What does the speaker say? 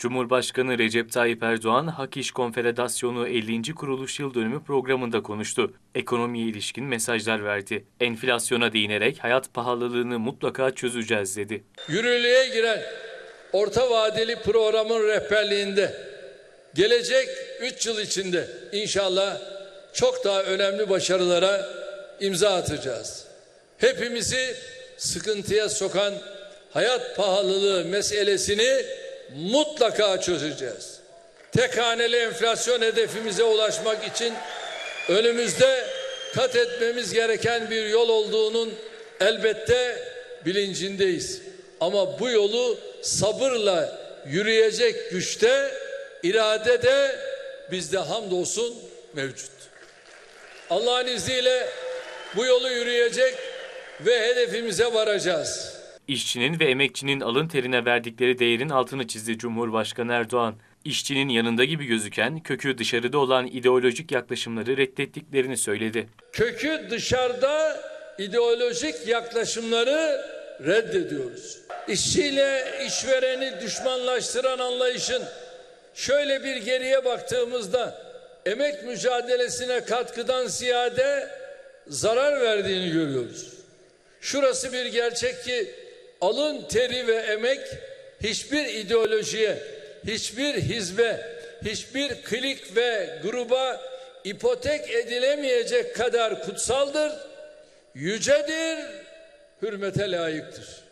Cumhurbaşkanı Recep Tayyip Erdoğan, Hak İş Konfederasyonu 50. kuruluş yıl dönümü programında konuştu. Ekonomiye ilişkin mesajlar verdi. Enflasyona değinerek hayat pahalılığını mutlaka çözeceğiz dedi. yürürlüğe giren orta vadeli programın rehberliğinde gelecek 3 yıl içinde inşallah çok daha önemli başarılara imza atacağız. Hepimizi sıkıntıya sokan hayat pahalılığı meselesini mutlaka çözeceğiz. Tek haneli enflasyon hedefimize ulaşmak için önümüzde kat etmemiz gereken bir yol olduğunun elbette bilincindeyiz. Ama bu yolu sabırla yürüyecek güçte, irade de bizde hamdolsun mevcut. Allah'ın izniyle bu yolu yürüyecek ve hedefimize varacağız. İşçinin ve emekçinin alın terine verdikleri değerin altını çizdi Cumhurbaşkanı Erdoğan. İşçinin yanında gibi gözüken, kökü dışarıda olan ideolojik yaklaşımları reddettiklerini söyledi. kökü dışarıda ideolojik yaklaşımları reddediyoruz. İşçiyle işvereni düşmanlaştıran anlayışın şöyle bir geriye baktığımızda emek mücadelesine katkıdan ziyade zarar verdiğini görüyoruz. Şurası bir gerçek ki alın teri ve emek hiçbir ideolojiye, hiçbir hizbe, hiçbir klik ve gruba ipotek edilemeyecek kadar kutsaldır, yücedir, hürmete layıktır.